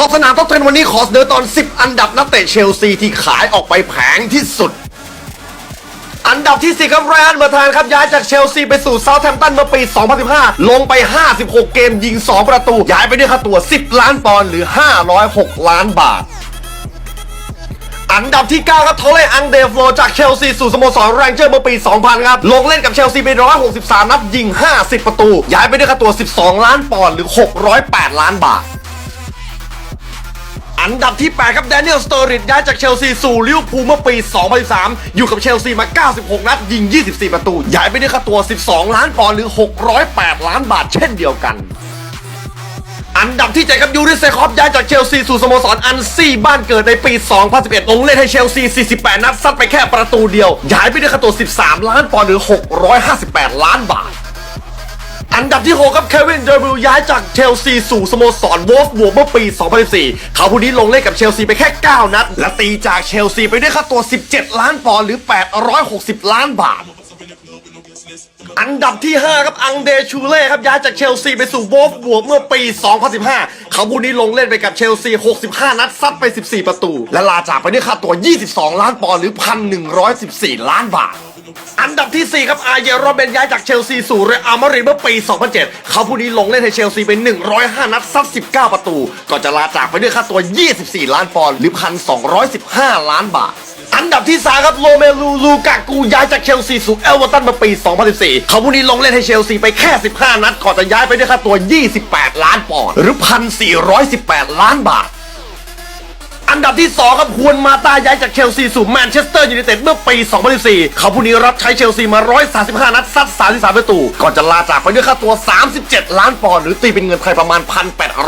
ขอบสนามท็อปเทรนวันนี้ขอเสนอตอน 10 อันดับนักเตะเชลซีที่ขายออกไปแผงที่สุด อันดับที่ 4 ครับแรอันเบอร์ทานครับ ย้ายจากเชลซีไปสู่เซาท์แฮมป์ตันเมื่อปี 2015 ลงไป 56 เกมยิง 2 ประตู ย้ายไปด้วยค่าตัว 10 ล้านปอนด์หรือ 506 ล้านบาทอันดับที่ 9 ครับโทเลอังเดฟโลจากเชลซีสู่สโมสรแรงเจอร์เมื่อปี 2000 ครับ ลงเล่นกับเชลซีไป163 นัดยิง 50 ประตู ย้ายไปด้วยค่าตัว 12 ล้านปอนด์หรือ 608 ล้านบาท อันดับที่ 8 ครับแดเนียลสเตอริดย้ายจากเชลซีสู่ลิเวอร์พูลเมื่อปี 2013 อยู่กับเชลซีมา 96 นัด ยิง 24 ประตู ย้ายไปด้วยค่าตัว 12 ล้านปอนด์หรือ 608 ล้านบาทเช่นเดียวกันอันดับที่7ครับยูริเซคอฟย้ายจากเชลซีสู่สโมสรอันซี่บ้านเกิดในปี 2011 ลงเล่นให้เชลซี 48 นัดซัดไปแค่ประตูเดียว ย้ายไปด้วยค่าตัว 13 ล้านปอนด์หรือ 658 ล้านบาท อันดับที่ 6 ครับเควินเดอร์บิลย้ายจากเชลซีสู่สโมสรวอลฟบวกเมื่อปี 2014 เขาผู้นี้ลงเล่นกับเชลซีไปแค่ 9 นัด และตีจากเชลซีไปด้วยค่าตัว 17 ล้านปอนด์หรือ 860 ล้านบาทอันดับที่ 5 ครับ อังเดชูเล่ครับ ย้ายจากเชลซีไปสู่วอลฟบวกเมื่อปี 2015 เขาผู้นี้ลงเล่นไปกับเชลซี 65 นัด ซัดไป 14 ประตู และลาจากไปด้วยค่าตัว 22 ล้านปอนด์หรือ 1,114 ล้านบาท อันดับที่ 4 ครับอาเยโรเบนย้ายจากเชลซีสู่เรอัลมาดริดเมื่อปี 2007 เขาผู้นี้ลงเล่นให้เชลซีไป105 นัดซัด 19 ประตูก่อนจะลาจากไปด้วยค่าตัว 24 ล้านปอนด์หรือ 1,215 ล้านบาทอันดับที่3ครับโรเมลูลูกากูย้ายจากเชลซีสู่เอลเวอร์ตันเมื่อปี 2014 เขาผู้นี้ลงเล่นให้เชลซีไปแค่ 15 นัดก่อนจะย้ายไปด้วยค่าตัว 28 ล้านปอนด์หรือ 1,418 ล้านบาท อันดับที่ 2 ครับฮวนมาตาย้ายจากเชลซีสู่แมนเชสเตอร์ยูไนเต็ดเมื่อปี 2014 เขาผู้นี้รับใช้เชลซีมา 135 นัดซัด 33 ประตู ก่อนจะลาจากไปด้วยค่าตัว 37 ล้านปอนด์หรือตีเป็นเงินไทยประมาณ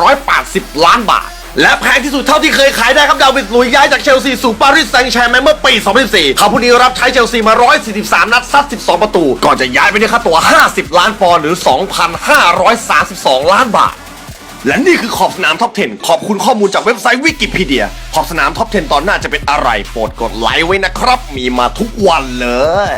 1,880 ล้านบาทและแพงที่สุดเท่าที่เคยขายได้ครับดาวิดลุยย้ายจากเชลซีสู่ปารีสแซงต์แชร์แมงเมื่อปี 2014 เขาผู้นี้รับใช้เชลซีมา 143 นัดซัด 12 ประตู ก่อนจะย้ายไปด้วยค่าตัว 50 ล้านปอนด์หรือ 2,532 ล้านบาท และนี่คือขอบสนามท็อป 10 ขอบคุณข้อมูลจากเว็บไซต์วิกิพีเดีย ขอบสนามท็อป 10 ตอนหน้าจะเป็นอะไร โปรดกดไลค์ไว้นะครับ มีมาทุกวันเลย